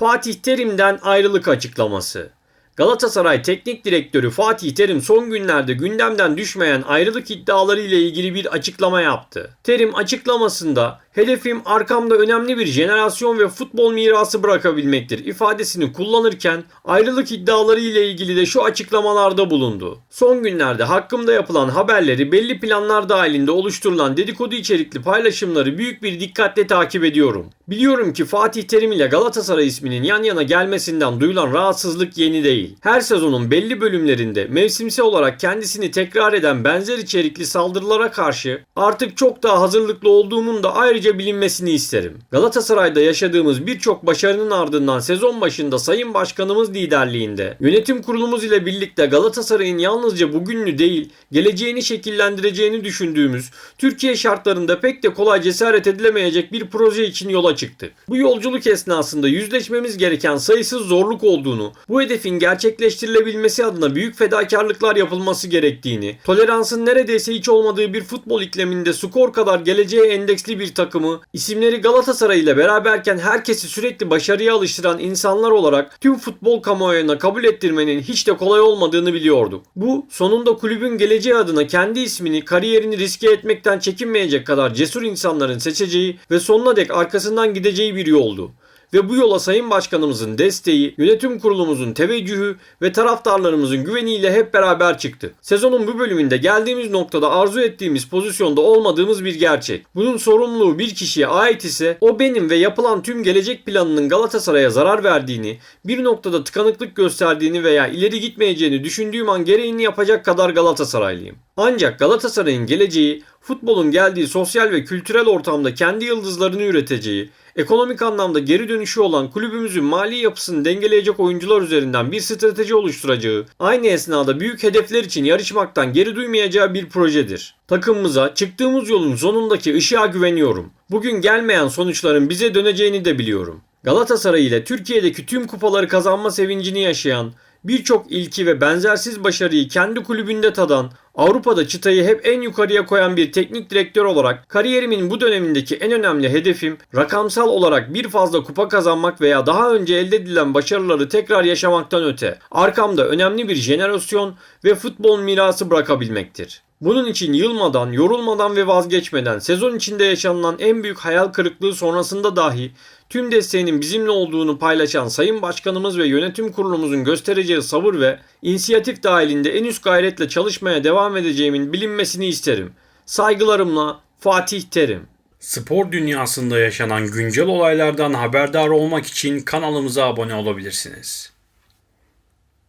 Fatih Terim'den ayrılık açıklaması. Galatasaray Teknik Direktörü Fatih Terim son günlerde gündemden düşmeyen ayrılık iddiaları ile ilgili bir açıklama yaptı. Terim açıklamasında hedefim arkamda önemli bir jenerasyon ve futbol mirası bırakabilmektir ifadesini kullanırken ayrılık iddiaları ile ilgili de şu açıklamalarda bulundu. Son günlerde hakkımda yapılan haberleri belli planlar dahilinde oluşturulan dedikodu içerikli paylaşımları büyük bir dikkatle takip ediyorum. Biliyorum ki Fatih Terim ile Galatasaray isminin yan yana gelmesinden duyulan rahatsızlık yeni değil. Her sezonun belli bölümlerinde mevsimsel olarak kendisini tekrar eden benzer içerikli saldırılara karşı artık çok daha hazırlıklı olduğumun da ayrıca bilinmesini isterim. Galatasaray'da yaşadığımız birçok başarının ardından sezon başında Sayın Başkanımız liderliğinde yönetim kurulumuz ile birlikte Galatasaray'ın yalnızca bugününü değil geleceğini şekillendireceğini düşündüğümüz Türkiye şartlarında pek de kolay cesaret edilemeyecek bir proje için yola çıktık. Bu yolculuk esnasında yüzleşmemiz gereken sayısız zorluk olduğunu, bu hedefin gerçekleştirilebilmesi adına büyük fedakarlıklar yapılması gerektiğini, toleransın neredeyse hiç olmadığı bir futbol ikliminde skor kadar geleceğe endeksli bir takımı, isimleri Galatasaray ile beraberken herkesi sürekli başarıya alıştıran insanlar olarak tüm futbol kamuoyuna kabul ettirmenin hiç de kolay olmadığını biliyorduk. Bu sonunda kulübün geleceği adına kendi ismini, kariyerini riske etmekten çekinmeyecek kadar cesur insanların seçeceği ve sonuna dek arkasından gideceği bir yoldu ve bu yola Sayın Başkanımızın desteği, yönetim kurulumuzun teveccühü ve taraftarlarımızın güveniyle hep beraber çıktık. Sezonun bu bölümünde geldiğimiz noktada arzu ettiğimiz pozisyonda olmadığımız bir gerçek. Bunun sorumluluğu bir kişiye ait ise o benim ve yapılan tüm gelecek planının Galatasaray'a zarar verdiğini, bir noktada tıkanıklık gösterdiğini veya ileri gitmeyeceğini düşündüğüm an gereğini yapacak kadar Galatasaraylıyım. Ancak Galatasaray'ın geleceği futbolun geldiği sosyal ve kültürel ortamda kendi yıldızlarını üreteceği, ekonomik anlamda geri dönüşü olan kulübümüzün mali yapısını dengeleyecek oyuncular üzerinden bir strateji oluşturacağı, aynı esnada büyük hedefler için yarışmaktan geri duymayacağı bir projedir. Takımımıza çıktığımız yolun sonundaki ışığa güveniyorum. Bugün gelmeyen sonuçların bize döneceğini de biliyorum. Galatasaray ile Türkiye'deki tüm kupaları kazanma sevincini yaşayan, birçok ilki ve benzersiz başarıyı kendi kulübünde tadan, Avrupa'da çıtayı hep en yukarıya koyan bir teknik direktör olarak kariyerimin bu dönemindeki en önemli hedefim rakamsal olarak bir fazla kupa kazanmak veya daha önce elde edilen başarıları tekrar yaşamaktan öte arkamda önemli bir jenerasyon ve futbol mirası bırakabilmektir. Bunun için yılmadan, yorulmadan ve vazgeçmeden sezon içinde yaşanılan en büyük hayal kırıklığı sonrasında dahi tüm desteğinin bizimle olduğunu paylaşan Sayın Başkanımız ve yönetim kurulumuzun göstereceği sabır ve inisiyatif dahilinde en üst gayretle çalışmaya devam edeceğimin bilinmesini isterim. Saygılarımla Fatih Terim. Spor dünyasında yaşanan güncel olaylardan haberdar olmak için kanalımıza abone olabilirsiniz.